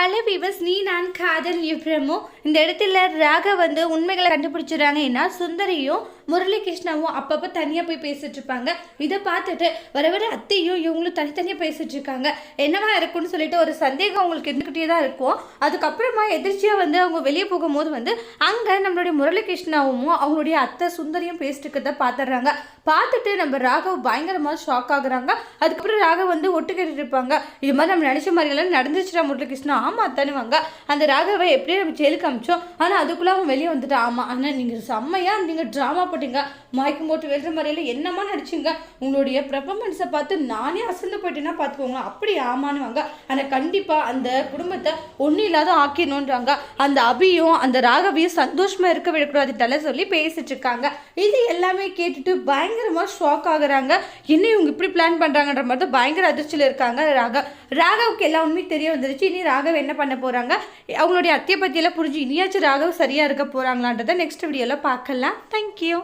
Hello viewers நீ நான் காதல் யுப்ரமோ இந்த இடத்துல ராக வந்து உண்மைகளை கண்டுபிடிச்சிடுறாங்க ஏன்னா சுந்தரியும் முரளிகிருஷ்ணாவும் அப்பப்போ தனியாக போய் பேசிட்டு இருப்பாங்க. இதை பார்த்துட்டு வர வர அத்தையும் இவங்களும் தனித்தனியாக பேசிட்டு இருக்காங்க. என்னவா இருக்கும்னு சொல்லிட்டு ஒரு சந்தேகம் அவங்களுக்கு இருந்துக்கிட்டே தான் இருக்கும். அதுக்கப்புறமா எதிர்ச்சியாக வந்து அவங்க வெளியே போகும்போது வந்து அங்கே நம்மளுடைய முரளிகிருஷ்ணாவும் அவங்களுடைய அத்தை சுந்தரியும் பேசிட்டு இருக்கிறத பார்த்துடுறாங்க. பார்த்துட்டு நம்ம ராகவ் பயங்கரமாக ஷாக் ஆகுறாங்க. அதுக்கப்புறம் ராகவ் வந்து ஒட்டு கேட்டுட்டு இருப்பாங்க இது மாதிரி நம்ம நினச்ச மாதிரியெல்லாம் நடந்துச்சுடா முரளிகிருஷ்ணா. ஆமாம் தானுவாங்க அந்த ராகவை எப்படியே நம்ம ஜெயிலுக்கு அமிச்சோம். ஆனால் அதுக்குள்ளே அவன் வெளியே வந்துட்டான் ஆமாம் ஆனால் நீங்கள் செம்மையாக நீங்கள் ட்ராமா போட்டீங்க. மயக்கம் போட்டு வெல்ற மாதிரியில என்னமா நடிச்சிங்க? உங்களுடைய பெர்ஃபார்மன்ஸை பார்த்து நானே அசந்து போயிட்டேன்னா பார்த்துக்கோங்க அப்படி ஆமானுவாங்க ஆனால் கண்டிப்பாக அந்த குடும்பத்தை ஒன்றும் இல்லாத ஆக்கிடணுன்றாங்க அந்த அபியும் அந்த ராகவியும் சந்தோஷமாக இருக்க விடக்கூடாதுட்டால சொல்லி பேசிட்டு இருக்காங்க. இது எல்லாமே கேட்டுட்டு பயங்கரமாக ஷாக் ஆகுறாங்க. என்ன இவங்க இப்படி பிளான் பண்ணுறாங்கன்ற மாதிரி தான் பயங்கர அதிர்ச்சியில் இருக்காங்க ராகவ். ராகவுக்கு எல்லா தெரிய வந்துருச்சு. இனி ராகவ் என்ன பண்ண போகிறாங்க அவங்களுடைய அத்தியை பற்றியெல்லாம் புரிஞ்சு இனியாச்சும் ராகவ் சரியாக இருக்க போகிறாங்களான்றதை நெக்ஸ்ட் வீடியோவில் பார்க்கலாம். தேங்க்யூ